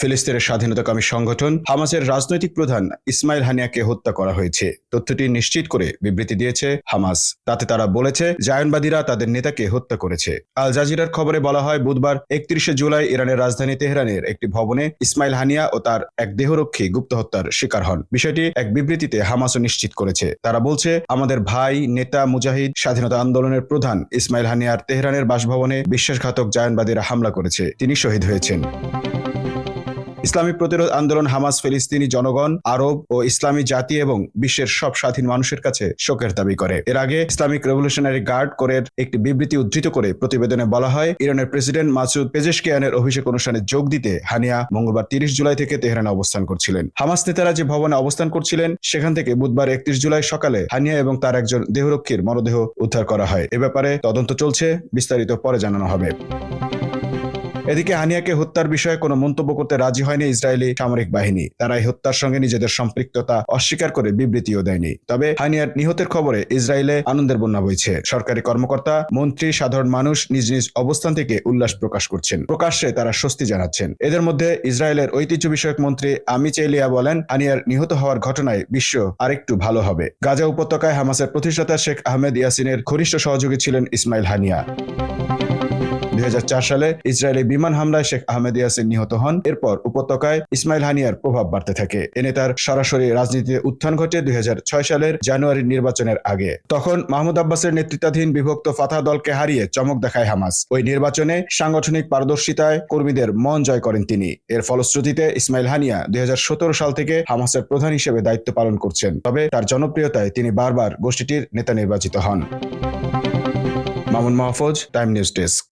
ফিলিস্তিনের স্বাধীনতাকামী সংগঠন হামাসের রাজনৈতিক প্রধান ইসমাইল হানিয়াকে হত্যা করা হয়েছে। তথ্যটি নিশ্চিত করে বিবৃতি দিয়েছে হামাস। তাতে তারা বলেছে, জায়নবাদীরা তাদের নেতাকে হত্যা করেছে। আল জাজিরার খবরে বলা হয়, বুধবার একত্রিশে জুলাই ইরানের রাজধানী তেহরানের একটি ভবনে ইসমাইল হানিয়া ও তার এক দেহরক্ষী গুপ্ত হত্যার শিকার হন। বিষয়টি এক বিবৃতিতে হামাসও নিশ্চিত করেছে। তারা বলছে, আমাদের ভাই, নেতা মুজাহিদ, স্বাধীনতা আন্দোলনের প্রধান ইসমাইল হানিয়ার তেহরানের বাসভবনে বিশ্বাসঘাতক জায়নবাদীরা হামলা করেছে। তিনি শহীদ হয়েছেন। ইসলামী প্রতিরোধ আন্দোলন, হামাস, ফিলিস্তিনি জনগণ, আরব ও ইসলামী জাতি এবং বিশ্বের সব স্বাধীন মানুষের কাছে শোকের দাবি করে। এর আগে ইসলামিক রেভলিউশনারি গার্ড কোরের একটি বিবৃতি উদ্ধৃত করে প্রতিবেদনে বলা হয়, ইরানের প্রেসিডেন্ট মাসুদ পেজেশকিয়ানের অভিষেক অনুষ্ঠানে যোগ দিতে হানিয়া মঙ্গলবার তিরিশ জুলাই থেকে তেহরানে অবস্থান করছিলেন। হামাস নেতারা যে ভবনে অবস্থান করছিলেন, সেখান থেকে বুধবার একত্রিশ জুলাই সকালে হানিয়া এবং তার একজন দেহরক্ষীর মরদেহ উদ্ধার করা হয়। এ ব্যাপারে তদন্ত চলছে, বিস্তারিত পরে জানানো হবে। এদিকে হানিয়াকে হত্যার বিষয়ে কোনো মন্তব্য করতে রাজি হয়নি ইসরায়েলি সামরিক বাহিনী। তারা এই হত্যার সঙ্গে নিজেদের সম্পৃক্ততা অস্বীকার করে বিবৃতিও দেয়নি। তবে হানিয়ার নিহতের খবরে ইসরায়েলে আনন্দের বন্যা বইছে। সরকারি কর্মকর্তা, মন্ত্রী, সাধারণ মানুষ নিজ নিজ অবস্থান থেকে উল্লাস প্রকাশ করছেন। প্রকাশ্যে তারা স্বস্তি জানাচ্ছেন। এদের মধ্যে ইসরায়েলের ঐতিহ্য বিষয়ক মন্ত্রী আমি চেলিয়া বলেন, হানিয়ার নিহত হওয়ার ঘটনায় বিশ্ব আরেকটু ভালো হবে। গাজা উপত্যকায় হামাসের প্রতিষ্ঠাতা শেখ আহমেদ ইয়াসিনের ঘনিষ্ঠ সহযোগী ছিলেন ইসমাইল হানিয়া। হাজার সালে ইসরায়েলি বিমান হামলায় শেখ আহমেদ ইয়াসিন নিহত হন। এরপর উপত্যকায় ইসমাইল হানিয়ার প্রভাব বাড়তে থাকে। এনে তার সরাসরি রাজনীতিতে উত্থান ঘটে দুই সালের জানুয়ারির নির্বাচনের আগে। তখন মাহমুদ আব্বাসের নেতৃত্বাধীন বিভক্ত ফাতা দলকে হারিয়ে চমক দেখায় হামাস। ওই নির্বাচনে সাংগঠনিক পারদর্শিতায় কর্মীদের মন জয় করেন তিনি। এর ফলশ্রুতিতে ইসমাইল হানিয়া দুই হাজার সতেরো সাল থেকে হামাসের প্রধান হিসেবে দায়িত্ব পালন করছেন। তবে তার জনপ্রিয়তায় তিনি বারবার গোষ্ঠীটির নেতা নির্বাচিত হন। Mamun Mahfuz, time news desk.